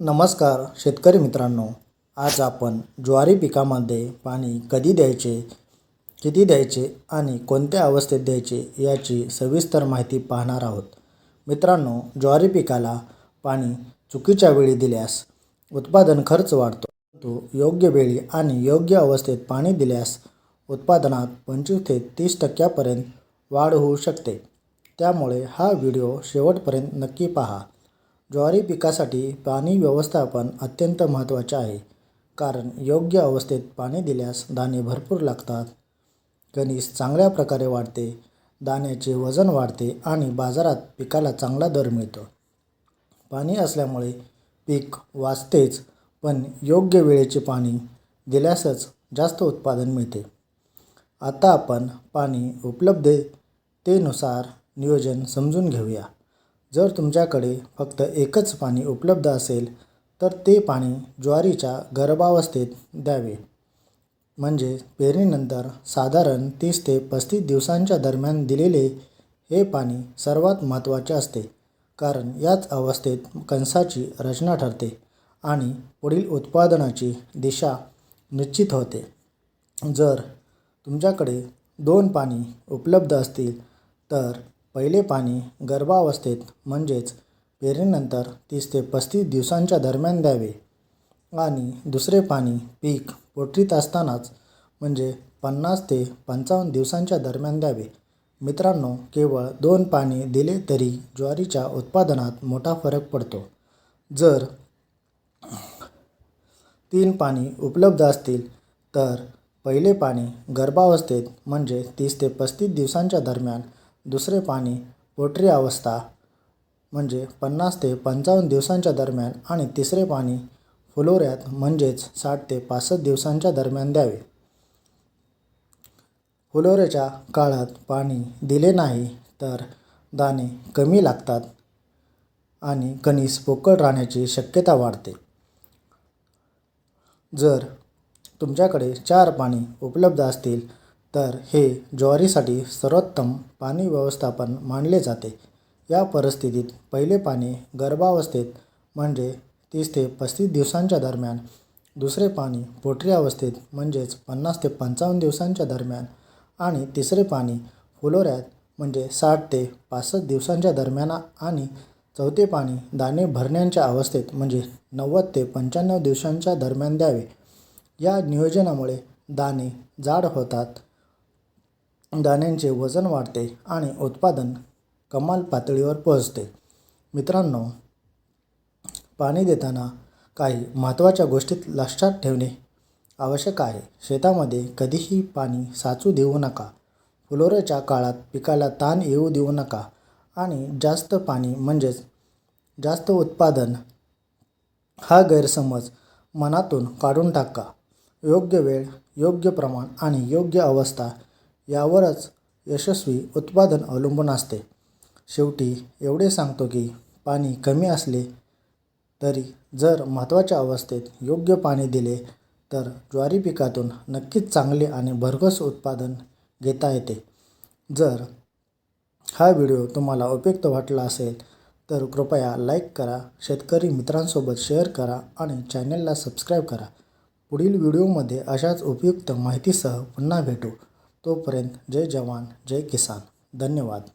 नमस्कार शेतकरी मित्रांनो. आज आपण ज्वारी पिकामध्ये पाणी कधी द्यायचे किती द्यायचे आणि कोणत्या अवस्थेत द्यायचे याची सविस्तर माहिती पाहणार आहोत. मित्रांनो ज्वारी पिकाला पाणी चुकीच्या वेळी दिल्यास उत्पादन खर्च वाढतो. तो योग्य वेळी आणि योग्य अवस्थेत पाणी दिल्यास उत्पादनात पंचवीस ते तीस टक्क्यापर्यंत वाढ होऊ शकते. त्यामुळे हा व्हिडिओ शेवटपर्यंत नक्की पहा. ज्वारी पिकासाठी पाणी व्यवस्थापन अत्यंत महत्त्वाचे आहे. कारण योग्य अवस्थेत पाणी दिल्यास दाणे भरपूर लागतात. कणीस चांगल्या प्रकारे वाढते दाण्याचे वजन वाढते आणि बाजारात पिकाला चांगला दर मिळतो. पाणी असल्यामुळे पीक वाचतेच पण योग्य वेळेचे पाणी दिल्यासच जास्त उत्पादन मिळते. आता आपण पाणी उपलब्धतेनुसार नियोजन समजून घेऊया. जर तुमच्याकडे फक्त एकच पाणी उपलब्ध असेल तर ते पाणी ज्वारीच्या गर्भावस्थेत द्यावे. म्हणजे पेरणीनंतर साधारण तीस ते पस्तीस दिवसांच्या दरम्यान दिलेले हे पाणी सर्वात महत्त्वाचे असते कारण याच अवस्थेत कणसाची रचना ठरते आणि पुढील उत्पादनाची दिशा निश्चित होते. जर तुमच्याकडे दोन पाणी उपलब्ध असतील तर पहिले पाणी गर्भावस्थेत म्हणजेच पेरणीनंतर तीस ते पस्तीस दिवसांच्या दरम्यान द्यावे. आणि दुसरे पाणी पीक पोटरीत असतानाच म्हणजे पन्नास ते पंचावन्न दिवसांच्या दरम्यान द्यावे. मित्रांनो केवळ दोन पाणी दिले तरी ज्वारीच्या उत्पादनात मोठा फरक पडतो. जर तीन पाणी उपलब्ध असतील तर पहिले पाणी गर्भावस्थेत म्हणजे तीस ते पस्तीस दिवसांच्या दरम्यान दुसरे पाणी पोटरी अवस्था म्हणजे पन्नास ते पंचावन्न दिवसांच्या दरम्यान आणि तिसरे पाणी फुलोऱ्यात म्हणजेच साठ ते पासष्ट दिवसांच्या दरम्यान द्यावे. फुलोऱ्याच्या काळात पाणी दिले नाही तर दाणे कमी लागतात आणि कणीस पोकळ राहण्याची शक्यता वाढते. जर तुमच्याकडे चार पाणी उपलब्ध असतील तर हे ज्वारीसाठी सर्वोत्तम पाणी व्यवस्थापन मानले जाते. या परिस्थितीत पहिले पाणी गर्भावस्थेत म्हणजे तीस ते पस्तीस दिवसांच्या दरम्यान दुसरे पाणी पोटरी अवस्थेत म्हणजेच पन्नास ते पंचावन्न दिवसांच्या दरम्यान आणि तिसरे पाणी फुलोऱ्यात म्हणजे साठ ते पासष्ट दिवसांच्या दरम्यान आणि चौथे पाणी दाणे भरण्याच्या अवस्थेत म्हणजे नव्वद ते पंच्याण्णव दिवसांच्या दरम्यान द्यावे. या नियोजनामुळे दाणे जाड होतात. दाण्यांचे वजन वाढते आणि उत्पादन कमाल पातळीवर पोहोचते. मित्रांनो पाणी देताना काही महत्त्वाच्या गोष्टीत लक्षात ठेवणे आवश्यक आहे. शेतामध्ये कधीही पाणी साचू देऊ नका. फुलोऱ्याच्या काळात पिकाला ताण येऊ देऊ नका आणि जास्त पाणी म्हणजेच जास्त उत्पादन हा गैरसमज मनातून काढून टाका. योग्य वेळ योग्य प्रमाण आणि योग्य अवस्था यावरच यशस्वी उत्पादन अवलंबून असते. शेवटी एवढे सांगतो की पाणी कमी असले तरी जर महत्त्वाच्या अवस्थेत योग्य पाणी दिले तर ज्वारी पिकातून नक्कीच चांगले आणि भरघोस उत्पादन घेता येते. जर हा व्हिडिओ तुम्हाला उपयुक्त वाटला असेल तर कृपया लाईक करा शेतकरी मित्रांसोबत शेअर करा आणि चॅनलला सबस्क्राईब करा. पुढील व्हिडिओमध्ये अशाच उपयुक्त माहितीसह पुन्हा भेटू. तोपर्यंत जय जवान जय किसान. धन्यवाद.